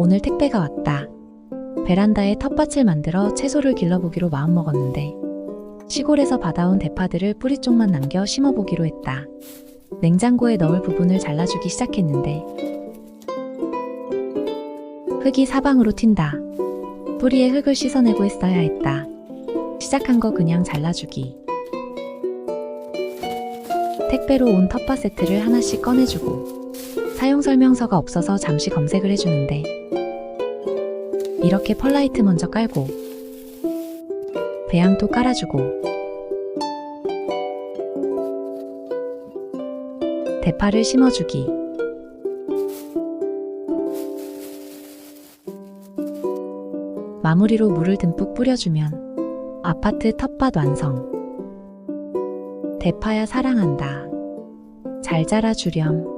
오늘 택배가 왔다. 베란다에 텃밭을 만들어 채소를 길러보기로 마음먹었는데 시골에서 받아온 대파들을 뿌리 쪽만 남겨 심어보기로 했다. 냉장고에 넣을 부분을 잘라주기 시작했는데 흙이 사방으로 튄다. 뿌리에 흙을 씻어내고 했어야 했다. 시작한 거 그냥 잘라주기. 택배로 온 텃밭 세트를 하나씩 꺼내주고 사용 설명서가 없어서 잠시 검색을 해주는데 이렇게 펄라이트 먼저 깔고 배양토 깔아주고 대파를 심어주기. 마무리로 물을 듬뿍 뿌려주면 아파트 텃밭 완성. 대파야 사랑한다. 잘 자라주렴